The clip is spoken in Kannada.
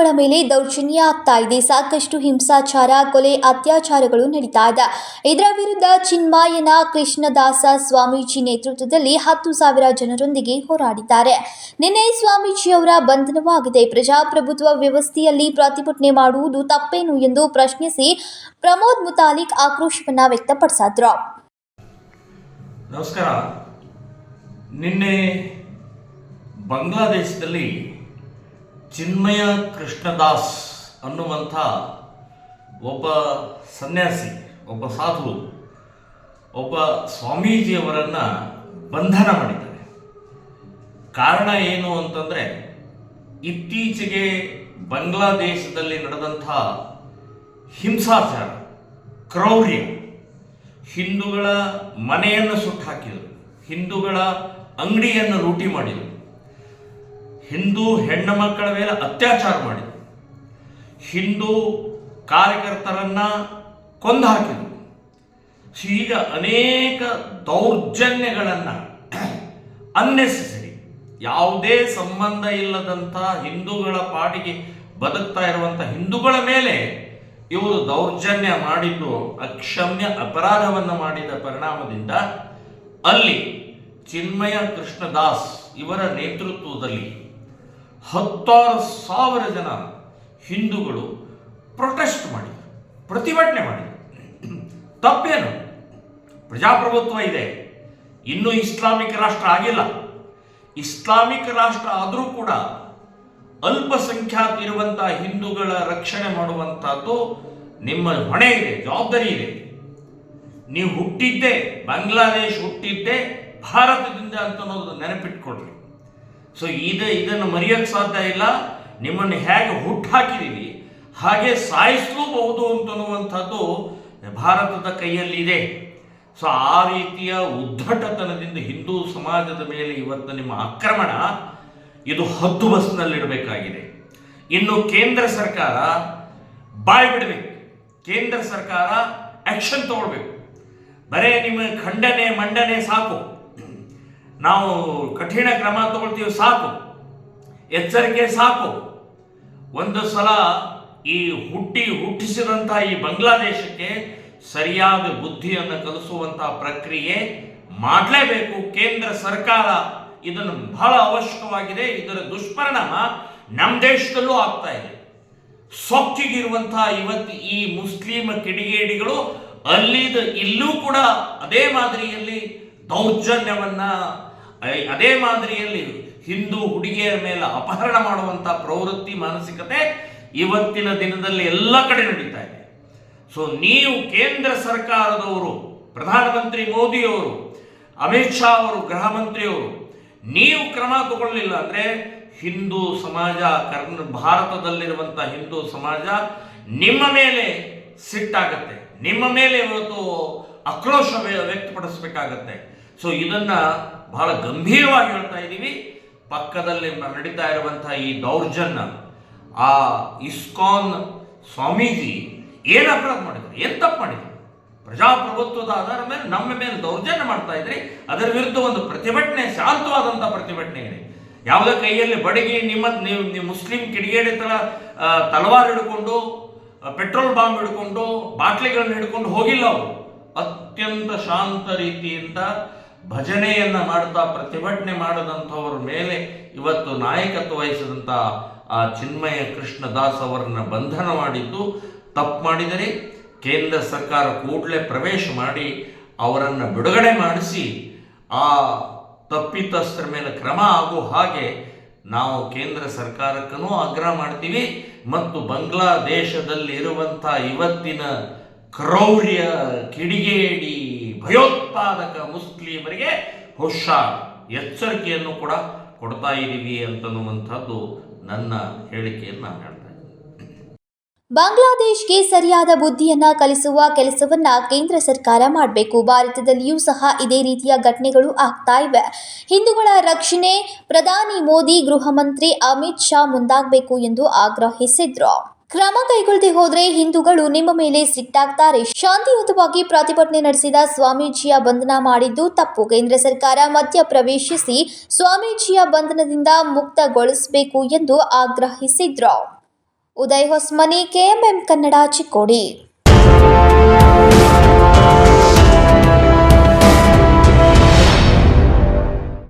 ಹಿಂದೂಗಳ ಮೇಲೆ ದೌರ್ಜನ್ಯ ಆಗ್ತಾ ಇದೆ. ಸಾಕಷ್ಟು ಹಿಂಸಾಚಾರ, ಕೊಲೆ, ಅತ್ಯಾಚಾರಗಳು ನಡೀತಾ ಇದೆ. ಇದರ ವಿರುದ್ಧ ಚಿನ್ಮಾಯನ ಕೃಷ್ಣದಾಸ ಸ್ವಾಮೀಜಿ ನೇತೃತ್ವದಲ್ಲಿ ಹತ್ತು ಸಾವಿರ ಜನರೊಂದಿಗೆ ಹೋರಾಡಿದ್ದಾರೆ. ನಿನ್ನೆ ಸ್ವಾಮೀಜಿಯವರ ಬಂಧನವಾಗಿದೆ. ಪ್ರಜಾಪ್ರಭುತ್ವ ವ್ಯವಸ್ಥೆಯಲ್ಲಿ ಪ್ರತಿಭಟನೆ ಮಾಡುವುದು ತಪ್ಪೇನು ಎಂದು ಪ್ರಶ್ನಿಸಿ ಪ್ರಮೋದ್ ಮುತಾಲಿಕ್ ಆಕ್ರೋಶವನ್ನ ವ್ಯಕ್ತಪಡಿಸಿದ್ರು. ನಮಸ್ಕಾರ. ನಿನ್ನೆ ಬಾಂಗ್ಲಾದೇಶದಲ್ಲಿ ಚಿನ್ಮಯ ಕೃಷ್ಣದಾಸ್ ಅನ್ನುವಂಥ ಒಬ್ಬ ಸನ್ಯಾಸಿ, ಒಬ್ಬ ಸಾಧು, ಒಬ್ಬ ಸ್ವಾಮೀಜಿಯವರನ್ನು ಬಂಧನ ಮಾಡಿದ್ದಾರೆ. ಕಾರಣ ಏನು ಅಂತಂದರೆ, ಇತ್ತೀಚೆಗೆ ಬಾಂಗ್ಲಾದೇಶದಲ್ಲಿ ನಡೆದಂಥ ಹಿಂಸಾಚಾರ, ಕ್ರೌರ್ಯ, ಹಿಂದೂಗಳ ಮನೆಯನ್ನು ಸುಟ್ಟು ಹಾಕಿದರು ಹಿಂದೂಗಳ ಅಂಗಡಿಯನ್ನು ರೂಟಿ ಮಾಡಿದರು. ಹಿಂದೂ ಹೆಣ್ಣು ಮಕ್ಕಳ ಮೇಲೆ ಅತ್ಯಾಚಾರ ಮಾಡಿ, ಹಿಂದೂ ಕಾರ್ಯಕರ್ತರನ್ನ ಕೊಂದು ಹಾಕಿದರು. ಹೀಗ ಅನೇಕ ದೌರ್ಜನ್ಯಗಳನ್ನು ಅನ್ನೆಸೆಸರಿ, ಯಾವುದೇ ಸಂಬಂಧ ಇಲ್ಲದಂಥ ಹಿಂದೂಗಳ ಪಾಡಿಗೆ ಬದುಕ್ತಾ ಇರುವಂಥ ಹಿಂದೂಗಳ ಮೇಲೆ ಇವರು ದೌರ್ಜನ್ಯ ಮಾಡಿದ್ದು, ಅಕ್ಷಮ್ಯ ಅಪರಾಧವನ್ನು ಮಾಡಿದ ಪರಿಣಾಮದಿಂದ ಅಲ್ಲಿ ಚಿನ್ಮಯ ಕೃಷ್ಣದಾಸ್ ಇವರ ನೇತೃತ್ವದಲ್ಲಿ ಹತ್ತಾರು ಸಾವಿರ ಜನ ಹಿಂದೂಗಳು ಪ್ರೊಟೆಸ್ಟ್ ಮಾಡಿ ಪ್ರತಿಭಟನೆ ಮಾಡಿ ತಪ್ಪೇನು? ಪ್ರಜಾಪ್ರಭುತ್ವ ಇದೆ. ಇನ್ನೂ ಇಸ್ಲಾಮಿಕ್ ರಾಷ್ಟ್ರ ಆಗಿಲ್ಲ. ಇಸ್ಲಾಮಿಕ್ ರಾಷ್ಟ್ರ ಆದರೂ ಕೂಡ ಅಲ್ಪಸಂಖ್ಯಾತ ಇರುವಂತಹ ಹಿಂದೂಗಳ ರಕ್ಷಣೆ ಮಾಡುವಂತಹದ್ದು ನಿಮ್ಮ ಹೊಣೆ ಇದೆ, ಜವಾಬ್ದಾರಿ ಇದೆ. ನೀವು ಹುಟ್ಟಿದ್ದೆ, ಬಾಂಗ್ಲಾದೇಶ್ ಹುಟ್ಟಿದ್ದೆ, ಭಾರತದಿಂದ ಅಂತ ಅನ್ನೋದು ನೆನಪಿಟ್ಕೊಳ್ರಿ. ಸೊ ಇದು ಇದನ್ನು ಮರೆಯೋಕ್ಕೆ ಸಾಧ್ಯ ಇಲ್ಲ. ನಿಮ್ಮನ್ನು ಹೇಗೆ ಹುಟ್ಟಾಕಿದೀವಿ ಹಾಗೆ ಸಾಯಿಸಲೂಬಹುದು ಅಂತನ್ನುವಂಥದ್ದು ಭಾರತದ ಕೈಯಲ್ಲಿದೆ. ಸೊ ಆ ರೀತಿಯ ಉದ್ದಟತನದಿಂದ ಹಿಂದೂ ಸಮಾಜದ ಮೇಲೆ ಇವತ್ತು ನಿಮ್ಮ ಆಕ್ರಮಣ, ಇದು ಹದ್ದು ಬಸ್ನಲ್ಲಿಡಬೇಕಾಗಿದೆ. ಇನ್ನು ಕೇಂದ್ರ ಸರ್ಕಾರ ಬಾಯ್ ಬಿಡಬೇಕು ಕೇಂದ್ರ ಸರ್ಕಾರ ಆಕ್ಷನ್ ತಗೊಳ್ಬೇಕು. ಬರೇ ನಿಮ್ಮ ಖಂಡನೆ ಮಂಡನೆ ಸಾಕು. ನಾವು ಕಠಿಣ ಕ್ರಮ ತಗೊಳ್ತೀವಿ, ಸಾಕು. ಎಚ್ಚರಿಕೆ ಸಾಕು. ಒಂದು ಸಲ ಈ ಹುಟ್ಟಿ ಹುಟ್ಟಿಸಿದಂತಹ ಈ ಬಾಂಗ್ಲಾದೇಶಕ್ಕೆ ಸರಿಯಾದ ಬುದ್ಧಿಯನ್ನು ಕಲಿಸುವಂತಹ ಪ್ರಕ್ರಿಯೆ ಮಾಡಲೇಬೇಕು. ಕೇಂದ್ರ ಸರ್ಕಾರ ಇದನ್ನು ಬಹಳ ಅವಶ್ಯಕವಾಗಿದೆ. ಇದರ ದುಷ್ಪರಿಣಾಮ ನಮ್ಮ ದೇಶದಲ್ಲೂ ಆಗ್ತಾ ಇದೆ. ಸೊಕ್ಕಿಗಿರುವಂತಹ ಇವತ್ತು ಈ ಮುಸ್ಲಿಂ ಕಿಡಿಗೇಡಿಗಳು ಅಲ್ಲಿದ ಇಲ್ಲೂ ಕೂಡ ಅದೇ ಮಾದರಿಯಲ್ಲಿ ದೌರ್ಜನ್ಯವನ್ನ ಅದೇ ಮಾದರಿಯಲ್ಲಿ ಹಿಂದೂ ಹುಡುಗಿಯರ ಮೇಲೆ ಅಪಹರಣ ಮಾಡುವಂತ ಪ್ರವೃತ್ತಿ ಮಾನಸಿಕತೆ ಇವತ್ತಿನ ದಿನದಲ್ಲಿ ಎಲ್ಲ ಕಡೆ ನಡೀತಾ ಇದೆ. ಸೊ ನೀವು ಕೇಂದ್ರ ಸರ್ಕಾರದವರು, ಪ್ರಧಾನಮಂತ್ರಿ ಮೋದಿಯವರು, ಅಮಿತ್ ಶಾ ಅವರು, ಗೃಹ ಮಂತ್ರಿಯವರು, ನೀವು ಕ್ರಮ ತಗೊಳ್ಳಿಲ್ಲ ಅಂದ್ರೆ ಹಿಂದೂ ಸಮಾಜ, ಕರ್ನ ಭಾರತದಲ್ಲಿರುವಂಥ ಹಿಂದೂ ಸಮಾಜ ನಿಮ್ಮ ಮೇಲೆ ಸಿಟ್ಟಾಗತ್ತೆ. ನಿಮ್ಮ ಮೇಲೆ ಇವತ್ತು ಆಕ್ರೋಶ ವ್ಯ- ವ್ಯಕ್ತಪಡಿಸಬೇಕಾಗತ್ತೆ. ಸೊ ಇದನ್ನ ಬಹಳ ಗಂಭೀರವಾಗಿ ಹೇಳ್ತಾ ಇದ್ದೀವಿ. ಪಕ್ಕದಲ್ಲಿ ನಡೀತಾ ಇರುವಂತಹ ಈ ದೌರ್ಜನ್ಯ, ಆ ಇಸ್ಕಾನ್ ಸ್ವಾಮೀಜಿ ಏನು ಅಪರಾಧ ಮಾಡಿದ್ರು, ಏನು ತಪ್ಪು ಮಾಡಿದ್ರು? ಪ್ರಜಾಪ್ರಭುತ್ವದ ಆಧಾರ ಮೇಲೆ ನಮ್ಮ ಮೇಲೆ ದೌರ್ಜನ್ಯ ಮಾಡ್ತಾ ಇದ್ರಿ. ಅದರ ವಿರುದ್ಧ ಒಂದು ಪ್ರತಿಭಟನೆ ಶಾಂತವಾದಂಥ ಪ್ರತಿಭಟನೆ ಇದೆ. ಯಾವುದೇ ಕೈಯಲ್ಲಿ ಬಡಗಿ ನಿಮ್ಮ ನೀವು ನೀವು ಮುಸ್ಲಿಂ ಕಿಡಿಗೇಡಿ ತರ ತಲವಾರ್ ಹಿಡ್ಕೊಂಡು ಪೆಟ್ರೋಲ್ ಬಾಂಬ್ ಹಿಡ್ಕೊಂಡು, ಬಾಟ್ಲಿಗಳನ್ನ ಹಿಡ್ಕೊಂಡು ಹೋಗಿಲ್ಲ ಅವರು. ಅತ್ಯಂತ ಶಾಂತ ರೀತಿಯಿಂದ ಭಜನೆಯನ್ನ ಮಾಡ್ತಾ ಪ್ರತಿಭಟನೆ ಮಾಡದಂಥವ್ರ ಮೇಲೆ ಇವತ್ತು ನಾಯಕತ್ವ ವಹಿಸಿದಂಥ ಆ ಚಿನ್ಮಯ ಕೃಷ್ಣದಾಸ್ ಅವರನ್ನ ಬಂಧನ ಮಾಡಿದ್ದು, ತಪ್ಪು ಮಾಡಿದರೆ ಕೇಂದ್ರ ಸರ್ಕಾರ ಕೂಡಲೇ ಪ್ರವೇಶ ಮಾಡಿ ಅವರನ್ನು ಬಿಡುಗಡೆ ಮಾಡಿಸಿ, ಆ ತಪ್ಪಿತಸ್ಥರ ಮೇಲೆ ಕ್ರಮ ಆಗೋ ಹಾಗೆ ನಾವು ಕೇಂದ್ರ ಸರ್ಕಾರಕ್ಕೂ ಆಗ್ರಹ ಮಾಡ್ತೀವಿ. ಮತ್ತು ಬಾಂಗ್ಲಾದೇಶದಲ್ಲಿ ಇರುವಂಥ ಇವತ್ತಿನ ಕ್ರೌರ್ಯ, ಕಿಡಿಗೇಡಿ, ಭಯೋತ್ಪಾದಕ ಮುಸ್ಲಿಮರಿಗೆ ಹುಷಾರ್ ಎಚ್ಚರಿಕೆಯನ್ನು ಕೂಡ ಕೊಡ್ತಾ ಇದ್ದೀವಿ ಅಂತನ್ನುವಂಥದ್ದು ನನ್ನ ಹೇಳಿಕೆಯನ್ನು ನಾನು ಹೇಳ್ತಾ ಬಾಂಗ್ಲಾದೇಶ್ಗೆ ಸರಿಯಾದ ಬುದ್ಧಿಯನ್ನ ಕಲಿಸುವ ಕೆಲಸವನ್ನ ಕೇಂದ್ರ ಸರ್ಕಾರ ಮಾಡಬೇಕು. ಭಾರತದಲ್ಲಿಯೂ ಸಹ ಇದೇ ರೀತಿಯ ಘಟನೆಗಳು ಆಗ್ತಾ ಇವೆ. ಹಿಂದೂಗಳ ರಕ್ಷಣೆ, ಪ್ರಧಾನಿ ಮೋದಿ ಗೃಹ ಮಂತ್ರಿ ಅಮಿತ್ ಶಾ ಮುಂದಾಗಬೇಕು ಎಂದು ಆಗ್ರಹಿಸಿದ್ರು. ಕ್ರಮ ಕೈಗೊಳ್ಳದೆ ಹೋದ್ರೆ ಹಿಂದೂಗಳು ನಿಮ್ಮ ಮೇಲೆ ಸಿಟ್ಟಾಗ್ತಾರೆ. ಶಾಂತಿಯುತವಾಗಿ ಪ್ರತಿಭಟನೆ ನಡೆಸಿದ ಸ್ವಾಮೀಜಿಯ ಬಂಧನ ಮಾಡಿದ್ದು ತಪ್ಪು. ಕೇಂದ್ರ ಸರ್ಕಾರ ಮಧ್ಯ ಪ್ರವೇಶಿಸಿ ಸ್ವಾಮೀಜಿಯ ಬಂಧನದಿಂದ ಮುಕ್ತಗೊಳಿಸಬೇಕು ಎಂದು ಆಗ್ರಹಿಸಿದ್ರು. ಉದಯ್ ಹೊಸ್ಮನಿ, ಕೆಎಂಎಂ ಕನ್ನಡ ಚಿಕ್ಕೋಡಿ.